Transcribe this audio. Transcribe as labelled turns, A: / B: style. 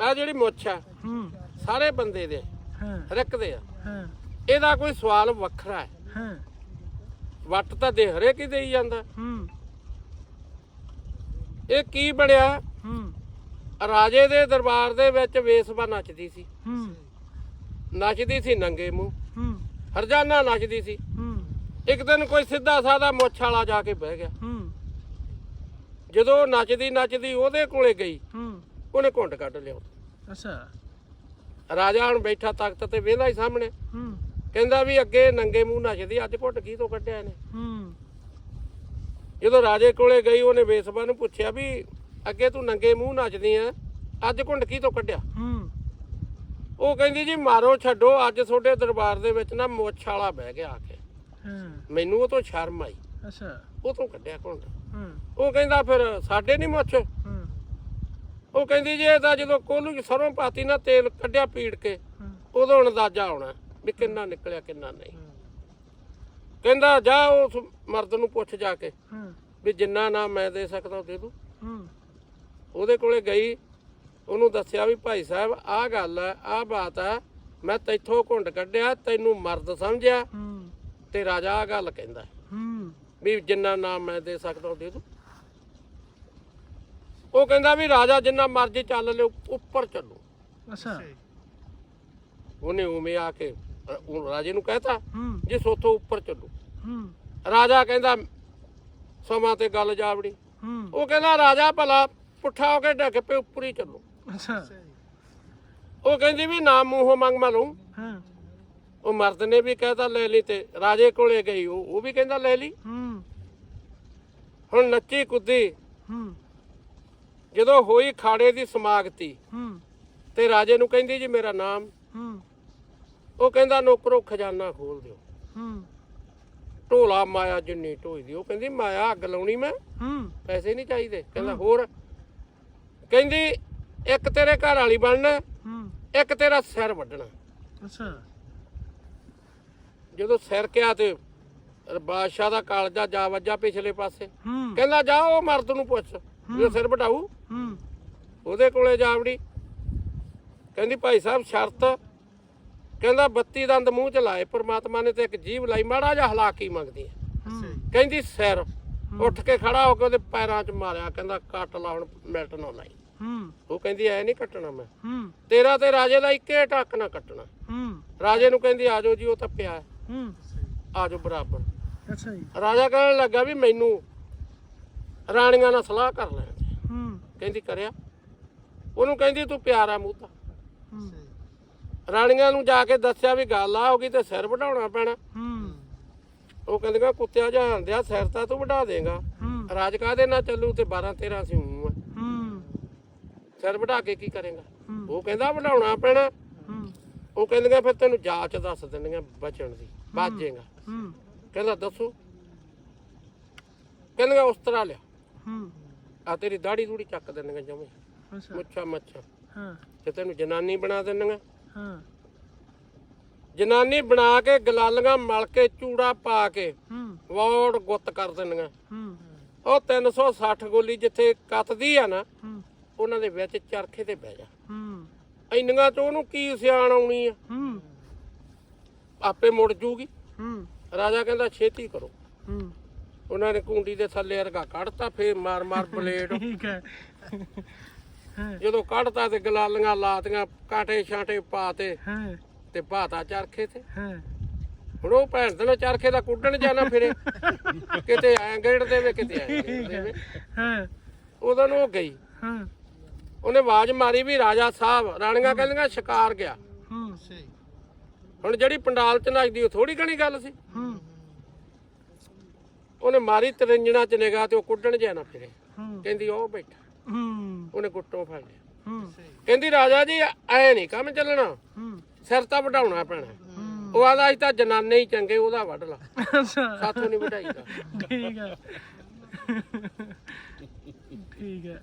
A: ਆ ਜਿਹੜੀ ਮੁੱਛ ਆ
B: ਹੂੰ।
A: ਸਾਰੇ ਬੰਦੇ ਦੇ
B: ਹਾਂ।
A: ਰਿਕਦੇ ਆ।
B: ਹਾਂ।
A: ਇਹਦਾ ਕੋਈ ਸਵਾਲ ਵੱਖਰਾ ਹੈ।
B: ਹਾਂ।
A: ਵੱਟ ਤਾਂ ਦੇ ਹਰੇਕ ਹੀ ਦੇਈ ਜਾਂਦਾ।
B: ਹੂੰ।
A: ਇਹ ਕੀ ਬਣਿਆ?
B: ਹੂੰ।
A: ਰਾਜੇ ਦੇ ਦਰਬਾਰ ਦੇ ਵਿੱਚ ਵੇਸਵਾ ਨੱਚਦੀ ਸੀ।
B: ਹੂੰ।
A: ਨੱਚਦੀ ਸੀ ਨੰਗੇ ਮੂੰਹ।
B: ਹੂੰ।
A: ਹਰਜਾਨਾ ਨੱਚਦੀ ਸੀ।
B: ਹੂੰ।
A: ਇੱਕ ਦਿਨ ਕੋਈ ਸਿੱਧਾ ਸਾਦਾ ਮੁੱਛ ਵਾਲਾ ਜਾ ਕੇ ਬਹਿ ਗਿਆ।
B: ਹੂੰ।
A: ਜਦੋਂ ਨੱਚਦੀ ਨੱਚਦੀ ਉਹਦੇ ਕੋਲੇ ਗਈ।
B: ਹੂੰ।
A: ਉਹਨੇ ਘੁੰਡ ਕੱਢ ਲਿਆ।
B: ਅੱਛਾ।
A: ਰਾਜਾ ਹੁਣ ਬੈਠਾ ਤਖਤ ਤੇ ਵੇਂਦਾ ਹੀ ਸਾਹਮਣੇ।
B: ਹੂੰ।
A: ਕਹਿੰਦਾ ਵੀ ਅੱਗੇ ਨੰਗੇ ਮੂੰਹ ਨੱਚਦੀ ਅੱਜ ਘੁੱਟ ਕੀ ਤੋਂ ਕੱਢਿਆ ਇਹਨੇ?
B: ਹੂੰ।
A: ਜਦੋਂ ਰਾਜੇ ਕੋਲੇ ਗਈ ਉਹਨੇ ਵੇਸਵਾ ਨੂੰ ਪੁੱਛਿਆ ਵੀ ਅੱਗੇ ਤੂੰ ਨੰਗੇ ਮੂੰਹ ਨੱਚਦੀ ਆ ਅੱਜ ਘੁੰਡ ਕੀ ਤੋਂ ਕੱਢਿਆ?
B: ਹੂੰ।
A: ਉਹ ਕਹਿੰਦੀ ਜੀ ਮਾਰੋ ਛੱਡੋ ਅੱਜ ਤੁਹਾਡੇ ਦਰਬਾਰ ਦੇ ਵਿੱਚ ਨਾ ਮੁੱਛ ਵਾਲਾ ਬਹਿ ਗਿਆ ਆ ਕੇ
B: ਹਾਂ।
A: ਮੈਨੂੰ ਉਹ ਤੋਂ ਸ਼ਰਮ ਆਈ।
B: ਅੱਛਾ।
A: ਉਹ ਤੋਂ ਕੱਢਿਆ ਘੁੰਡ
B: ਹਾਂ।
A: ਉਹ ਕਹਿੰਦਾ ਫਿਰ ਸਾਡੇ ਨਹੀਂ ਮੁੱਛ?
B: ਹਾਂ।
A: ਉਹ ਕਹਿੰਦੀ ਜੀ ਤਾਂ ਜਦੋਂ ਕੋਲੂ ਸਰੋਂ ਪਾਤੀ ਨਾ, ਤੇਲ ਕੱਢਿਆ ਪੀੜ ਕੇ
B: ਹਾਂ
A: ਉਦੋਂ ਅੰਦਾਜ਼ਾ ਆਉਣਾ ਵੀ ਕਿੰਨਾ ਨਿਕਲਿਆ, ਕਿੰਨਾ ਨਹੀਂ। ਕਹਿੰਦਾ ਜਾ ਉਸ ਮਰਦ ਨੂੰ ਪੁੱਛ ਜਾ ਕੇ, ਵੀ ਜਿੰਨਾ ਨਾਮ ਮੈਂ ਦੇ ਸਕਦਾ ਦੇ ਦੂ ਉਹਦੇ ਕੋਲੇ ਗਈ, ਉਹਨੂੰ ਦੱਸਿਆ ਵੀ ਭਾਈ ਸਾਹਿਬ, ਆਹ ਗੱਲ ਹੈ, ਆਹ ਬਾਤ ਹੈ, ਮੈਂ ਤੈਥੋਂ ਘੁੰਡ ਕੱਢਿਆ, ਤੈਨੂੰ ਮਰਦ ਸਮਝਿਆ, ਤੇ ਰਾਜਾ ਆਹ ਗੱਲ ਕਹਿੰਦਾ
B: ਹੂੰ।
A: ਵੀ ਜਿੰਨਾ ਨਾਮ ਮੈਂ ਦੇ ਸਕਦਾ ਉਹ ਦੇ ਦੂ ਉਹ ਕਹਿੰਦਾ ਵੀ ਰਾਜਾ ਜਿੰਨਾ ਮਰਜ਼ੀ ਚੱਲ ਲਿਓ ਉੱਪਰ ਚੱਲੋ।
B: ਅੱਛਾ।
A: ਉਹਨੇ ਉਵੇਂ ਆ ਕੇ ਅ, ਉਹ ਰਾਜੇ ਨੂੰ ਕਹਿਤਾ
B: ਹੂੰ।
A: ਜੇ ਸੋਥੋਂ ਉੱਪਰ ਚੱਲੋ।
B: ਹੂੰ।
A: ਰਾਜਾ ਕਹਿੰਦਾ ਸਮਾਂ ਤੇ ਗੱਲ ਜਾਵੜੀ।
B: ਹੂੰ।
A: ਉਹ ਕਹਿੰਦਾ ਰਾਜਾ ਭਲਾ ਪੁੱਠਾ ਹੋ ਕੇ ਡੱਕ ਪੇ ਉੱਪਰ ਹੀ ਚੱਲੋ।
B: ਅੱਛਾ।
A: ਉਹ ਕਹਿੰਦੀ ਵੀ ਨਾਮ ਮੂੰਹੋਂ ਮੰਗ ਮੈਂ ਲਊਂ।
B: ਹਾਂ।
A: ਉਹ ਮਰਦ ਨੇ ਵੀ ਕਹਿਤਾ ਲੈ ਲਈ ਤੇ ਰਾਜੇ ਕੋਲੇ ਗਈ। ਉਹ ਉਹ ਵੀ ਕਹਿੰਦਾ ਲੈ ਲਈ।
B: ਹੂੰ।
A: ਹੁਣ ਨੱਚੀ ਕੁੱਦੀ
B: ਹੂੰ।
A: ਜਦੋਂ ਹੋਈ ਖਾੜੇ ਦੀ ਸਮਾਗਤੀ
B: ਹੂੰ।
A: ਤੇ ਰਾਜੇ ਨੂੰ ਕਹਿੰਦੀ ਜੀ ਮੇਰਾ ਨਾਮ।
B: ਹੂੰ।
A: ਉਹ ਕਹਿੰਦਾ ਨੌਕਰੋ ਖਜ਼ਾਨਾ ਖੋਲ ਦਿਓ।
B: ਹੂੰ।
A: ਢੋਲਾ ਮਾਇਆ ਜਿੰਨੀ ਢੋਈ ਦੀ ਉਹ ਕਹਿੰਦੀ ਮਾਇਆ ਅੱਗ ਲਾਉਣੀ ਮੈਂ।
B: ਹੂੰ।
A: ਪੈਸੇ ਨਹੀਂ ਚਾਹੀਦੇ। ਕਹਿੰਦਾ ਹੋਰ। ਕਹਿੰਦੀ ਇੱਕ ਤੇਰੇ ਘਰ ਵਾਲੀ ਬਣਨਾ
B: ਹੂੰ।
A: ਇੱਕ ਤੇਰਾ ਸਿਰ ਵੱਢਣਾ।
B: ਅੱਛਾ।
A: ਜਦੋਂ ਸਿਰ ਕਿਹਾ ਤੇ ਬਾਦਸ਼ਾਹ ਦਾ ਕਾਲਜਾ ਜਾ ਵੱਜਾ ਪਿਛਲੇ ਪਾਸੇ। ਕਹਿੰਦਾ ਜਾ ਉਹ ਮਰਦ ਨੂੰ ਪੁੱਛ। ਉਹ ਸਿਰ ਵਟਾਊ
B: ਹੂੰ।
A: ਉਹਦੇ ਕੋਲੇ ਜਾਵੜੀ ਕਹਿੰਦੀ ਭਾਈ ਸਾਹਿਬ ਸ਼ਰਤ ਕਹਿੰਦਾ 32 ਦੰਦ ਮੂੰਹ ਚ ਲਾਏ ਪ੍ਰਮਾਤਮਾ ਨੇ ਤੇ ਇੱਕ ਜੀਭ ਲਾਈ ਮਾੜਾ ਜਿਹਾ ਹਲਾ ਕੇ ਮੰਗਦੀ ਹੈ। ਕਹਿੰਦੀ ਸਿਰ ਉੱਠ ਕੇ ਖੜਾ ਹੋ ਕੇ ਉਹਦੇ ਪੈਰਾਂ 'ਚ ਮਾਰਿਆ ਕਹਿੰਦਾ ਕੱਟ ਲਾ ਹੁਣ ਮਿਲਟ ਨਾ ਲਾਈ।
B: ਹੂੰ।
A: ਉਹ ਕਹਿੰਦੀ ਐ ਨਹੀਂ ਕੱਟਣਾ ਮੈਂ।
B: ਹੂੰ।
A: ਤੇਰਾ ਤੇ ਰਾਜੇ ਦਾ ਇੱਕੇ ਟੱਕ ਨਾ ਕੱਟਣਾ।
B: ਹੂੰ।
A: ਰਾਜੇ ਨੂੰ ਕਹਿੰਦੀ ਆਜੋ ਜੀ ਉਹ ਤਾਂ ਪਿਆ। ਹੈ,
B: ਹੂੰ।
A: ਆਜੋ ਬਰਾਬਰ।
B: ਅੱਛਾ ਜੀ।
A: ਰਾਜਾ ਕਹਿਣ ਲੱਗਾ ਵੀ ਮੈਨੂੰ ਰਾਣੀਆਂ ਨਾਲ ਸਲਾਹ ਕਰ ਲੈਣ ਦੇ।
B: ਹੂੰ।
A: ਕਹਿੰਦੀ ਕਰਿਆ। ਉਹਨੂੰ ਕਹਿੰਦੀ ਤੂੰ ਪਿਆਰਾ ਮੂੰਹ ਤਾਂ
B: ਹੂੰ।
A: ਰਾਣੀਆਂ ਨੂੰ ਜਾ ਕੇ ਦੱਸਿਆ ਵੀ ਗੱਲ ਆ ਹੋ ਗਈ ਤੇ ਸਿਰ ਵਢਾਉਣਾ ਪੈਣਾ।
B: ਹੂੰ।
A: ਉਹ ਕਹਿੰਦੀਆਂ ਕੁੱਤਿਆ ਜਹਾਨ ਦਿਆ ਸਿਰ ਤਾਂ ਤੂੰ ਵਢਾ ਦੇਗਾ।
B: ਹੂੰ।
A: ਰਾਜ ਕਾਹਦੇ ਨਾਲ ਚੱਲੂ ਤੇ 12 13 ਸੀ ਆ।
B: ਹੂੰ।
A: ਸਿਰ ਵਢਾ ਕੇ ਕੀ ਕਰੇਗਾ?
B: ਹੂੰ।
A: ਉਹ ਕਹਿੰਦਾ ਵਢਾਉਣਾ ਪੈਣਾ।
B: ਹੂੰ।
A: ਉਹ ਕਹਿੰਦੀਆਂ ਫਿਰ ਤੈਨੂੰ ਜਾਂਚ ਦੱਸ ਦਿੰਦੀਆਂ ਬਚਣ ਦੀ ਬਚ ਜਾਏਗਾ
B: ਹੂੰ।
A: ਕਹਿੰਦਾ ਦੱਸੋ। ਕਹਿੰਦੀਆਂ ਉਸ ਤਰ੍ਹਾਂ ਲਿਆ
B: ਹੂੰ
A: ਆ ਤੇਰੀ ਦਾੜੀ ਦੂੜੀ ਚੱਕ ਦਿੰਦੀਆਂ ਜਮੇ।
B: ਅੱਛਾ।
A: ਮੁੱਛਾਂ ਮੱਛਾਂ।
B: ਹਾਂ।
A: ਤੇ ਤੈਨੂੰ ਜਨਾਨੀ ਬਣਾ ਦਿੰਦੀਆਂ।
B: ਹਾਂ।
A: ਜਨਾਨੀ ਬਣਾ ਕੇ ਗਲਾਲੀਆਂ ਮਲ ਕੇ ਚੂੜਾ ਪਾ ਕੇ
B: ਹੂੰ।
A: ਵੋੜ ਗੁੱਤ ਕਰ ਦਿੰਦੀਆਂ।
B: ਹੂੰ।
A: ਉਹ 360 ਗੋਲੀ ਜਿੱਥੇ ਕੱਤਦੀ ਆ ਨਾ
B: ਹੂੰ।
A: ਉਹਨਾਂ ਦੇ ਵਿੱਚ ਚਰਖੇ ਤੇ ਬਹਿ ਜਾ।
B: ਹੂੰ।
A: ਇੰਨੀਆਂ ਚ ਉਹਨੂੰ ਕੀ ਸਿਆਣ ਆਉਣੀ ਆ?
B: ਹੂੰ।
A: ਆਪੇ ਮੁੜ ਜੂਗੀ।
B: ਹੂੰ।
A: ਰਾਜਾ ਕਹਿੰਦਾ ਛੇਤੀ ਕਰੋ।
B: ਹੂੰ।
A: ਉਹਨਾਂ ਨੇ ਕੁੰਡੀ ਦੇ ਥੱਲੇ ਅਰਗਾ ਕੱਢਤਾ ਫੇਰ ਮਾਰ ਮਾਰ ਬਲੇਡ।
B: ਠੀਕ ਹੈ।
A: ਜਦੋਂ ਕੱਢਤਾ ਤੇ ਗਲਾਲੀਆਂ ਲਾਤੀਆਂ ਕਾਟੇ ਛਾਂਟੇ ਪਾਤੇ
B: ਹਾਂ।
A: ਤੇ ਭਾਤਾ ਚਰਖੇ ਤੇ।
B: ਹਾਂ।
A: ਹੁਣ ਉਹ ਭੈਣ ਦੇ ਨਾਲ ਚਰਖੇ ਦਾ ਕੁੱਟਣ ਜਾਣਾ ਫਿਰੇ। ਕਿਤੇ ਐਂ ਗੇੜ ਦੇਵੇ ਕਿਤੇ ਐਂ ਗੇੜ ਦੇਵੇ
B: ਹਾਂ।
A: ਉਦੋਂ ਨੂੰ ਉਹ ਗਈ।
B: ਹਾਂ।
A: ਉਹਨੇ ਆਵਾਜ਼ ਮਾਰੀ ਵੀ ਰਾਜਾ ਸਾਹਿਬ ਰਾਣੀਆਂ ਕਹਿੰਦੀਆਂ ਸ਼ਿਕਾਰ ਗਿਆ।
B: ਹੂੰ।
A: ਹੁਣ ਜਿਹੜੀ ਪੰਡਾਲ ਚ ਨੱਚਦੀ ਉਹ ਥੋੜੀ ਘਣੀ ਗੱਲ ਸੀ।
B: ਹੂੰ।
A: ਉਹਨੇ ਮਾਰੀ ਤਰੰਜਣਾ ਚ ਨਿਗਾਹ ਤੇ ਉਹ ਕੁੱਟਣ ਜਾਣਾ ਫਿਰੇ।
B: ਹੂੰ।
A: ਕਹਿੰਦੀ ਉਹ ਬੈਠਾ।
B: ਹੂੰ।
A: ਉਹਨੇ ਗੁੱਟੋਂ ਫੜ ਲਿਆ।
B: ਹੂੰ।
A: ਕਹਿੰਦੀ ਰਾਜਾ ਜੀ ਐ ਨਹੀਂ ਕੰਮ ਚੱਲਣਾ।
B: ਹੂੰ।
A: ਸਿਰ ਤਾਂ ਵਢਾਉਣਾ ਪੈਣਾ। ਉਹ ਆਦਾ ਅਸੀਂ ਤਾਂ ਜਨਾਨੇ ਹੀ ਚੰਗੇ ਉਹਦਾ ਵੱਢ ਲਾ। ਸਾਥੋਂ ਨਹੀਂ ਵਢਾਈਦਾ।
B: ਠੀਕ ਹੈ ਠੀਕ ਹੈ